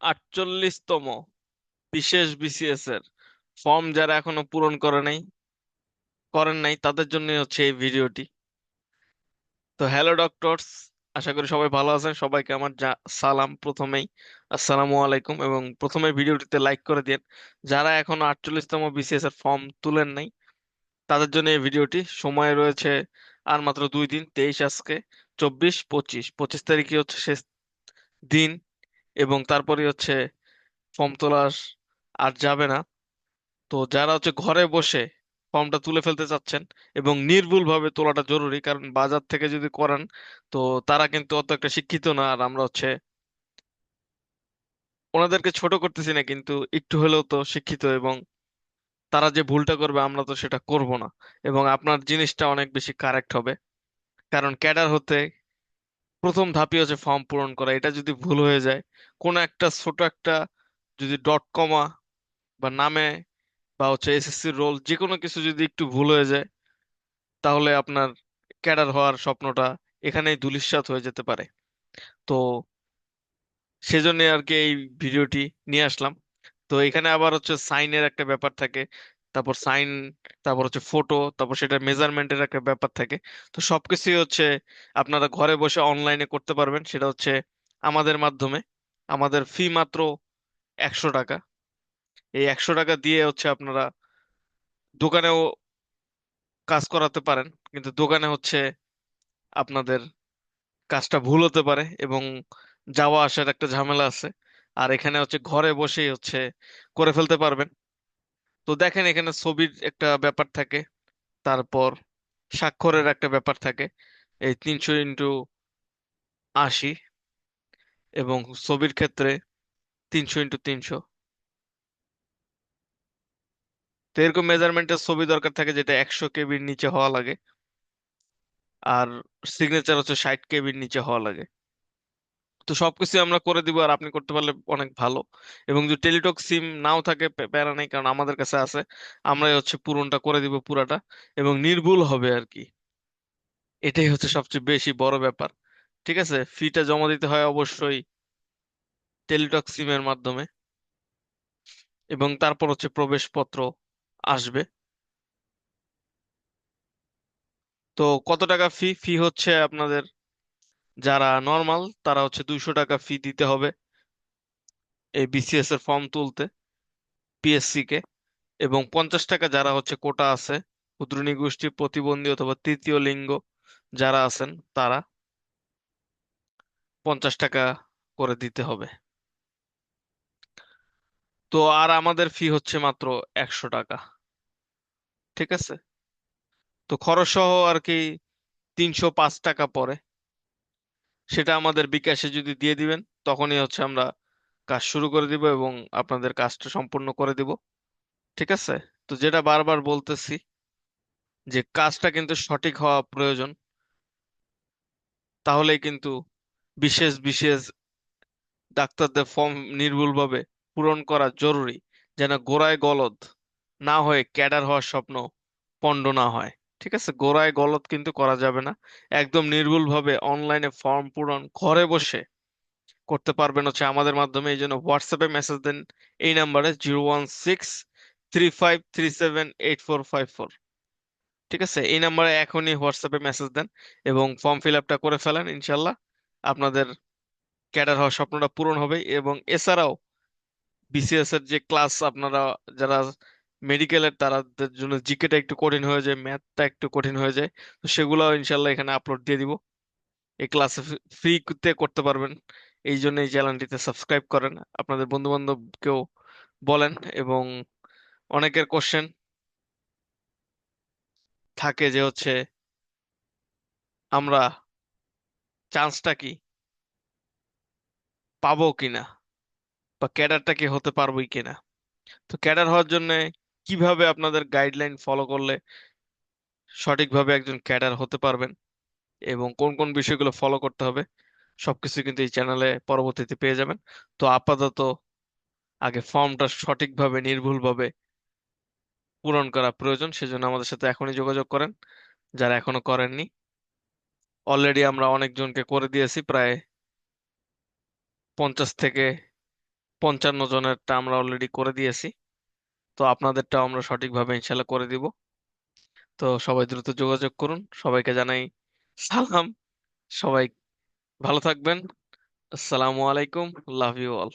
আটচল্লিশতম বিশেষ বিসিএস এর ফর্ম যারা এখনও পূরণ করে নাই, করেন নাই, তাদের জন্য হচ্ছে এই ভিডিওটি। তো হ্যালো ডক্টরস আশা করি সবাই ভালো আছেন। সবাইকে আমার সালাম প্রথমেই। আসসালামু আলাইকুম এবং প্রথমে ভিডিওটিতে লাইক করে দিন। যারা এখনও আটচল্লিশতম বিসিএস এর ফর্ম তুলেন নাই, তাদের জন্য এই ভিডিওটি। সময় রয়েছে আর মাত্র দুই দিন, তেইশ আজকে, চব্বিশ পঁচিশ। পঁচিশ তারিখই হচ্ছে শেষ দিন। এবং তারপরে হচ্ছে ফর্ম তোলা আর যাবে না। তো যারা হচ্ছে ঘরে বসে ফর্মটা তুলে ফেলতে চাচ্ছেন এবং নির্ভুলভাবে তোলাটা জরুরি, কারণ বাজার থেকে যদি করান, তো তারা কিন্তু অত একটা শিক্ষিত না। আর আমরা হচ্ছে ওনাদেরকে ছোট করতেছি না, কিন্তু একটু হলেও তো শিক্ষিত এবং তারা যে ভুলটা করবে আমরা তো সেটা করব না। এবং আপনার জিনিসটা অনেক বেশি কারেক্ট হবে। কারণ ক্যাডার হতে প্রথম ধাপই হচ্ছে ফর্ম পূরণ করা। এটা যদি ভুল হয়ে যায়, কোনো একটা ছোট একটা যদি ডট কমা বা নামে বা হচ্ছে এসএসসি রোল যে কোনো কিছু যদি একটু ভুল হয়ে যায়, তাহলে আপনার ক্যাডার হওয়ার স্বপ্নটা এখানেই ধূলিসাৎ হয়ে যেতে পারে। তো সেজন্য আর কি এই ভিডিওটি নিয়ে আসলাম। তো এখানে আবার হচ্ছে সাইনের একটা ব্যাপার থাকে। তারপর সাইন, তারপর হচ্ছে ফটো, তারপর সেটা মেজারমেন্টের একটা ব্যাপার থাকে। তো সবকিছুই হচ্ছে আপনারা ঘরে বসে অনলাইনে করতে পারবেন। সেটা হচ্ছে আমাদের মাধ্যমে। আমাদের ফি মাত্র একশো টাকা। এই একশো টাকা দিয়ে হচ্ছে আপনারা দোকানেও কাজ করাতে পারেন। কিন্তু দোকানে হচ্ছে আপনাদের কাজটা ভুল হতে পারে এবং যাওয়া আসার একটা ঝামেলা আছে। আর এখানে হচ্ছে ঘরে বসেই হচ্ছে করে ফেলতে পারবেন। তো দেখেন এখানে ছবির একটা ব্যাপার থাকে, তারপর স্বাক্ষরের একটা ব্যাপার থাকে, এই তিনশো ইন্টু আশি এবং ছবির ক্ষেত্রে তিনশো ইন্টু তিনশো। তো এরকম মেজারমেন্টের ছবি দরকার থাকে যেটা একশো কেবির নিচে হওয়া লাগে, আর সিগনেচার হচ্ছে ষাট কেবির নিচে হওয়া লাগে। তো সবকিছু আমরা করে দিব আর আপনি করতে পারলে অনেক ভালো। এবং যদি টেলিটক সিম নাও থাকে প্যারা নেই, কারণ আমাদের কাছে আছে, আমরাই হচ্ছে পূরণটা করে দিব পুরাটা, এবং নির্ভুল হবে আর কি। এটাই হচ্ছে সবচেয়ে বেশি বড় ব্যাপার, ঠিক আছে? ফিটা জমা দিতে হয় অবশ্যই টেলিটক সিমের মাধ্যমে। এবং তারপর হচ্ছে প্রবেশপত্র আসবে। তো কত টাকা ফি? ফি হচ্ছে আপনাদের যারা নর্মাল তারা হচ্ছে দুইশো টাকা ফি দিতে হবে এই বিসিএস এর ফর্ম তুলতে পিএসসি কে। এবং পঞ্চাশ টাকা যারা হচ্ছে কোটা আছে ক্ষুদ্র নিগোষ্ঠী প্রতিবন্ধী অথবা তৃতীয় লিঙ্গ যারা আছেন, তারা পঞ্চাশ টাকা করে দিতে হবে। তো আর আমাদের ফি হচ্ছে মাত্র একশো টাকা। ঠিক আছে? তো খরচ সহ আর কি তিনশো পাঁচ টাকা পড়ে। সেটা আমাদের বিকাশে যদি দিয়ে দিবেন, তখনই হচ্ছে আমরা কাজ শুরু করে দিব এবং আপনাদের কাজটা সম্পূর্ণ করে দিব। ঠিক আছে? তো যেটা বারবার বলতেছি যে কাজটা কিন্তু সঠিক হওয়া প্রয়োজন। তাহলেই কিন্তু বিশেষ বিশেষ ডাক্তারদের ফর্ম নির্ভুলভাবে পূরণ করা জরুরি, যেন গোড়ায় গলদ না হয়ে ক্যাডার হওয়ার স্বপ্ন পণ্ড না হয়। ঠিক আছে, গোড়ায় গলদ কিন্তু করা যাবে না। একদম নির্ভুলভাবে অনলাইনে ফর্ম পূরণ ঘরে বসে করতে পারবেন হচ্ছে আমাদের মাধ্যমে। এই জন্য হোয়াটসঅ্যাপে মেসেজ দেন, এই নাম্বারে zero one six three five three seven eight four five four ঠিক আছে, এই নাম্বারে এখনই হোয়াটসঅ্যাপে মেসেজ দেন এবং ফর্ম ফিল আপটা করে ফেলেন ইনশাল্লাহ আপনাদের ক্যাডার হওয়ার স্বপ্নটা পূরণ হবে। এবং এছাড়াও বিসিএস এর যে ক্লাস আপনারা, যারা মেডিকেলের তাদের জন্য জিকেটা একটু কঠিন হয়ে যায় ম্যাথটা একটু কঠিন হয়ে যায়। তো সেগুলো ইনশাল্লাহ এখানে আপলোড দিয়ে দিব। এই ক্লাসে ফ্রিতে করতে পারবেন। এই জন্য এই চ্যানেলটিতে সাবস্ক্রাইব করেন। আপনাদের বন্ধু বান্ধবকেও বলেন এবং অনেকের কোশ্চেন থাকে যে হচ্ছে, আমরা চান্সটা কি পাবো কিনা? বা ক্যাডারটা কি হতে পারবোই কিনা? তো ক্যাডার হওয়ার জন্য কীভাবে আপনাদের গাইডলাইন ফলো করলে সঠিকভাবে একজন ক্যাডার হতে পারবেন এবং কোন কোন বিষয়গুলো ফলো করতে হবে, সবকিছু কিন্তু এই চ্যানেলে পরবর্তীতে পেয়ে যাবেন। তো আপাতত আগে ফর্মটা সঠিকভাবে, নির্ভুলভাবে পূরণ করা প্রয়োজন, সেজন্য আমাদের সাথে এখনই যোগাযোগ করেন, যারা এখনও করেননি। অলরেডি আমরা অনেকজনকে করে দিয়েছি, প্রায় পঞ্চাশ থেকে পঞ্চান্ন জনেরটা আমরা অলরেডি করে দিয়েছি। তো আপনাদেরটাও আমরা সঠিকভাবে ইনশাল্লাহ করে দিব। তো সবাই দ্রুত যোগাযোগ করুন। সবাইকে জানাই সালাম। সবাই ভালো থাকবেন। আসসালামু আলাইকুম। Love you all